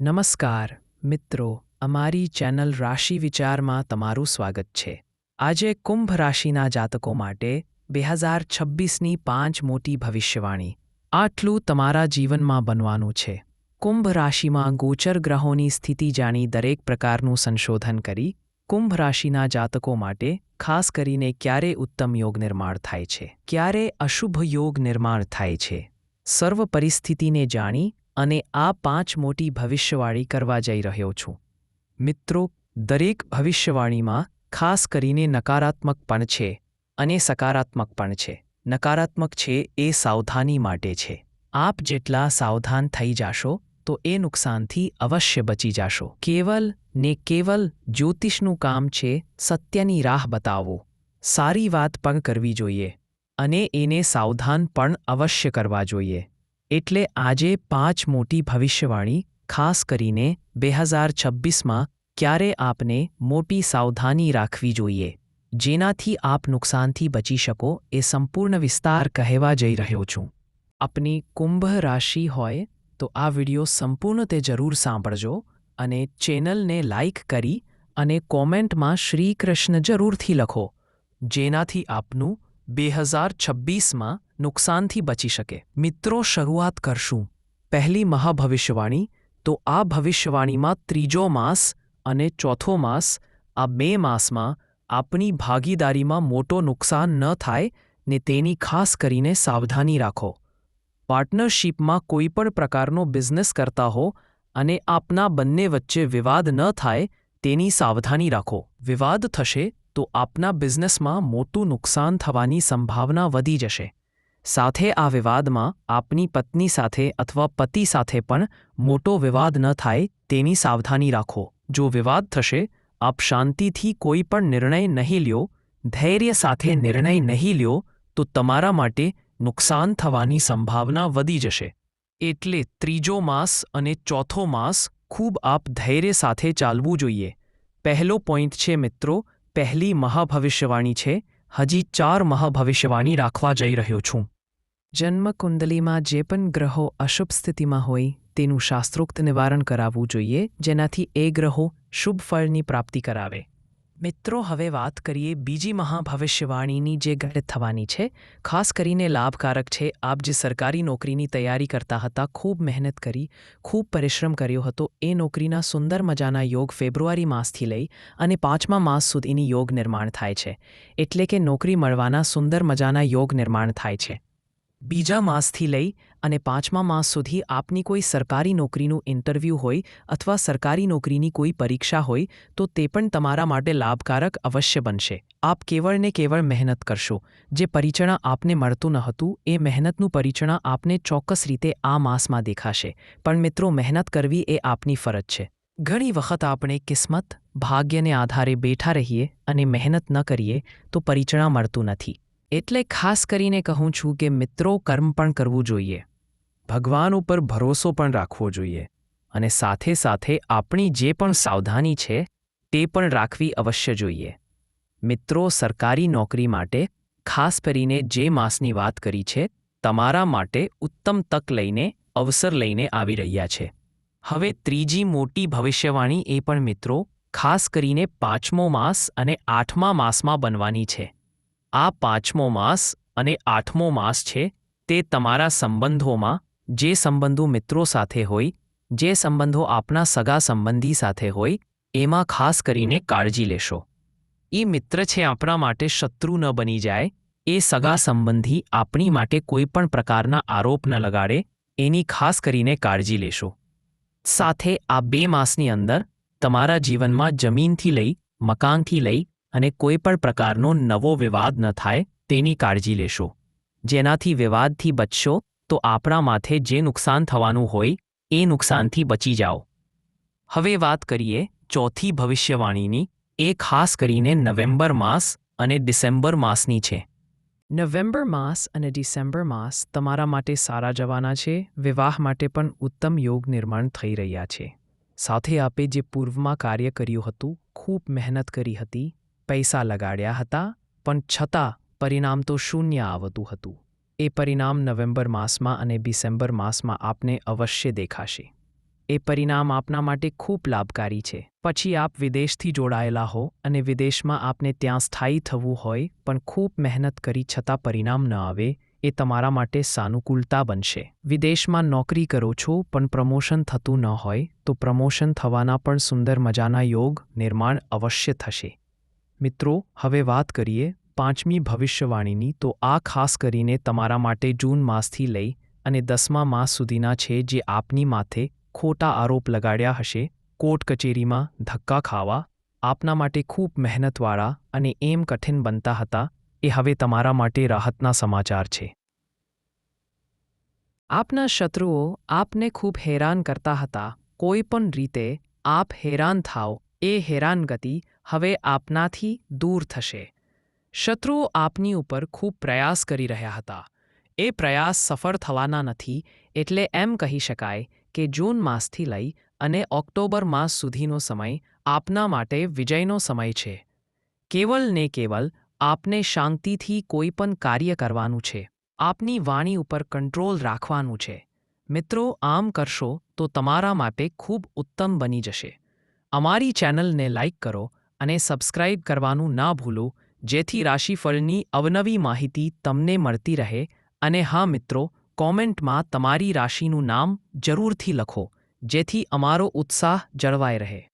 નમસ્કાર, મિત્રો. અમારી ચેનલ રાશિ વિચારમાં તમારું સ્વાગત છે. આજે કુંભ રાશિના જાતકો માટે બે હજાર છવ્વીસની પાંચ મોટી ભવિષ્યવાણી. આટલું તમારા જીવનમાં બનવાનું છે. કુંભ રાશિમાં ગોચર ગ્રહોની સ્થિતિ જાણી દરેક પ્રકારનું સંશોધન કરી કુંભ રાશિના જાતકો માટે ખાસ કરીને ક્યારે ઉત્તમ યોગ નિર્માણ થાય છે? ક્યારે અશુભ યોગ નિર્માણ થાય છે? સર્વ પરિસ્થિતિને જાણી અને આ પાંચ મોટી ભવિષ્યવાણી કરવા જઈ રહ્યો છું. મિત્રો, દરેક ભવિષ્યવાણીમાં ખાસ કરીને નકારાત્મક પણ છે અને સકારાત્મક પણ છે. નકારાત્મક છે એ સાવધાની માટે છે. આપ જેટલા સાવધાન થઈ જાશો, તો એ નુકસાનથી અવશ્ય બચી જાશો. કેવલ ને કેવલ જ્યોતિષનું કામ છે સત્યની રાહ બતાવવું. સારી વાત પણ કરવી જોઈએ અને એને સાવધાન પણ અવશ્ય કરવા જોઈએ. એટલે આજે પાંચ મોટી ભવિષ્યવાણી, ખાસ કરીને બે હજાર છવ્વીસમાં ક્યારે આપને મોટી સાવધાની રાખવી જોઈએ, જેનાથી આપ નુકસાનથી બચી શકો એ સંપૂર્ણ વિસ્તાર કહેવા જઈ રહ્યો છું. આપની કુંભ રાશિ હોય તો આ વિડિયો સંપૂર્ણ તે જરૂર સાંભળજો અને ચેનલને લાઇક કરી અને કોમેન્ટમાં શ્રી કૃષ્ણ જરૂરથી લખો, જેનાથી આપનું બે હજાર છવ્વીસમાં નુકસાનથી બચી શકે. મિત્રો, શરૂઆત કરશું. પહેલી મહાભવિષ્યવાણી, તો આ ભવિષ્યવાણીમાં ત્રીજો માસ અને ચોથો માસ, આ બે માસમાં આપની ભાગીદારીમાં મોટો નુકસાન ન થાય ને તેની ખાસ કરીને સાવધાની રાખો. પાર્ટનરશીપમાં કોઈ પણ પ્રકારનો બિઝનેસ કરતા હો અને આપના બંને વચ્ચે વિવાદ ન થાય તેની સાવધાની રાખો. વિવાદ થશે તો આપના બિઝનેસમાં મોટું નુકસાન થવાની સંભાવના વધી જશે. સાથે આ વિવાદમાં આપની પત્ની સાથે અથવા પતિ સાથે પણ મોટો વિવાદ ન થાય તેની સાવધાની રાખો. જો વિવાદ થશે, આપ શાંતિથી કોઈ પણ નિર્ણય નહીં લ્યો, ધૈર્ય સાથે નિર્ણય નહીં લ્યો, તો તમારા માટે નુકસાન થવાની સંભાવના વધી જશે. એટલે ત્રીજો માસ અને ચોથો માસ ખૂબ આપ ધૈર્ય સાથે ચાલવું જોઈએ. પહેલો પોઈન્ટ છે મિત્રો પહેલી મહાભવિષ્યવાણી છે. હજી ચાર મહાભવિષ્યવાણી રાખવા જઈ રહ્યો છું. જન્મકુંડલીમાં જે પણ ગ્રહો અશુભ સ્થિતિમાં હોય, તેનું શાસ્ત્રોક્ત નિવારણ કરાવવું જોઈએ, જેનાથી એ ગ્રહો શુભ ફળની પ્રાપ્તિ કરાવે. મિત્રો, હવે વાત કરીએ બીજી મહાભવિષ્યવાણીની જે ઘટ થવાની છે. ખાસ કરીને લાભકારક છે. આપ જે સરકારી નોકરીની તૈયારી કરતા હતા, ખૂબ મહેનત કરી, ખૂબ પરિશ્રમ કર્યો હતો. એ નોકરીના સુંદર મજાના યોગ ફેબ્રુઆરી માસથી લઈ અને પાંચમા માસ સુધીની યોગ નિર્માણ થાય છે. એટલે કે નોકરી મળવાના સુંદર મજાના યોગ નિર્માણ થાય છે. બીજા માસથી લઈ અને પાંચમા માસ સુધી આપની કોઈ સરકારી નોકરીનું ઇન્ટરવ્યૂ હોય અથવા સરકારી નોકરીની કોઈ પરીક્ષા હોય, તો તે પણ તમારા માટે લાભકારક અવશ્ય બનશે. આપ કેવળ ને કેવળ મહેનત કરશો. જે પરિચણા આપને મળતું ન હતું, એ મહેનતનું પરિચણા આપને ચોક્કસ રીતે આ માસમાં દેખાશે. પણ મિત્રો, મહેનત કરવી એ આપની ફરજ છે. ઘણી વખત આપણે કિસ્મત, ભાગ્યને આધારે બેઠા રહીએ અને મહેનત ન કરીએ, તો પરિચણા મળતું નથી. એટલે ખાસ કરીને કહું છું કે મિત્રો કર્મ પણ કરવું જોઈએ. ભગવાન ઉપર ભરોસો પણ રાખવો જોઈએ અને સાથે સાથે આપણી જે પણ સાવધાની છે તે પણ રાખવી અવશ્ય જોઈએ. મિત્રો સરકારી નોકરી માટે ખાસ કરીને જે માસની વાત કરી છે તમારા માટે ઉત્તમ તક લઈને અવસર લઈને આવી રહ્યા છે. હવે ત્રીજી મોટી ભવિષ્યવાણી એ પણ મિત્રો ખાસ કરીને પાંચમો માસ અને આઠમા માસમાં બનવાની છે. આ પાંચમો માસ અને આઠમો માસ છે તે તમારા સંબંધોમાં, જે સંબંધો મિત્રો સાથે હોય, જે સંબંધો આપના સગા સંબંધી સાથે હોય, એમાં ખાસ કરીને કાળજી લેશો. એ મિત્ર છે આપણા માટે શત્રુ ન બની જાય, એ સગા સંબંધી આપણી માટે કોઈ પણ પ્રકારના આરોપ ન લગાડે, એની ખાસ કરીને કાળજી લેશો. સાથે આ બે માસની અંદર તમારા જીવનમાં જમીનથી લઈ, મકાનથી લઈ અને કોઈ પણ પ્રકારનો નવો વિવાદ ન થાય, તેની કાળજી લેશો. જેનાથી વિવાદથી બચશો, તો આપણા માથે જે નુકસાન થવાનું હોય, એ નુકસાનથી બચી જાઓ. હવે વાત કરીએ ચોથી ભવિષ્યવાણીની, એ ખાસ કરીને નવેમ્બર માસ અને ડિસેમ્બર માસની છે. નવેમ્બર માસ અને ડિસેમ્બર માસ તમારા માટે સારા જવાના છે, વિવાહ માટે પણ ઉત્તમ યોગ નિર્માણ થઈ રહ્યા છે. સાથે આપે જે પૂર્વમાં કાર્ય કર્યું હતું, ખૂબ મહેનત કરી હતી પૈસા લગાડ્યા હતા, પણ છતાં પરિણામ તો શૂન્ય આવતું હતું. એ પરિણામ નવેમ્બર માસમાં અને ડિસેમ્બર માસમાં આપને અવશ્ય દેખાશે. એ પરિણામ આપના માટે ખૂબ લાભકારી છે. પછી આપ વિદેશથી જોડાયેલા હો અને વિદેશમાં આપને ત્યાં સ્થાયી થવું હોય, પણ ખૂબ મહેનત કરી છતાં પરિણામ ન આવે, એ તમારા માટે સાનુકૂળતા બનશે. વિદેશમાં નોકરી કરો છો, પણ પ્રમોશન થતું ન હોય, તો પ્રમોશન થવાના પણ સુંદર મજાના યોગ, નિર્માણ અવશ્ય થશે. મિત્રો, હવે વાત કરીએ પાંચમી ભવિષ્યવાણીની. તો આ ખાસ કરીને તમારા માટે જૂન માસથી લઈ અને દસમા માસ સુધીના છે જે આપની માથે ખોટા આરોપ લગાડ્યા હશે. કોર્ટ કચેરીમાં ધક્કા ખાવા, આપના માટે ખૂબ મહેનતવાળા અને એમ કઠિન બનતા હતા, એ હવે તમારા માટે રાહતના સમાચાર છે. આપના શત્રુઓ આપને ખૂબ હેરાન કરતા હતા. કોઈ પણ રીતે આપ હેરાન થાવ એ હેરાનગતિ હવે આપનાથી દૂર થશે. શત્રુઓ આપની ઉપર ખૂબ પ્રયાસ કરી રહ્યા હતા. એ પ્રયાસ સફળ થવાના નથી, એટલે એમ કહી શકાય કે જૂન માસથી લઈ અને ઓક્ટોબર માસ સુધીનો સમય આપના માટે વિજયનો સમય છે. કેવલ ને કેવલ આપને શાંતિથી કોઈ પણ કાર્ય કરવાનું છે. આપની વાણી ઉપર કંટ્રોલ રાખવાનું છે. મિત્રો, આમ કરશો તો તમારા માટે ખૂબ ઉત્તમ બની જશે. અમારી ચેનલને લાઇક કરો અને સબસ્ક્રાઇબ કરવાનું ના ભૂલો, જેથી રાશિફળની અવનવી માહિતી તમને મળતી રહે. અને હા મિત્રો, કોમેન્ટમાં તમારી રાશિનું નામ જરૂરથી લખો, જેથી અમારો ઉત્સાહ જળવાઈ રહે.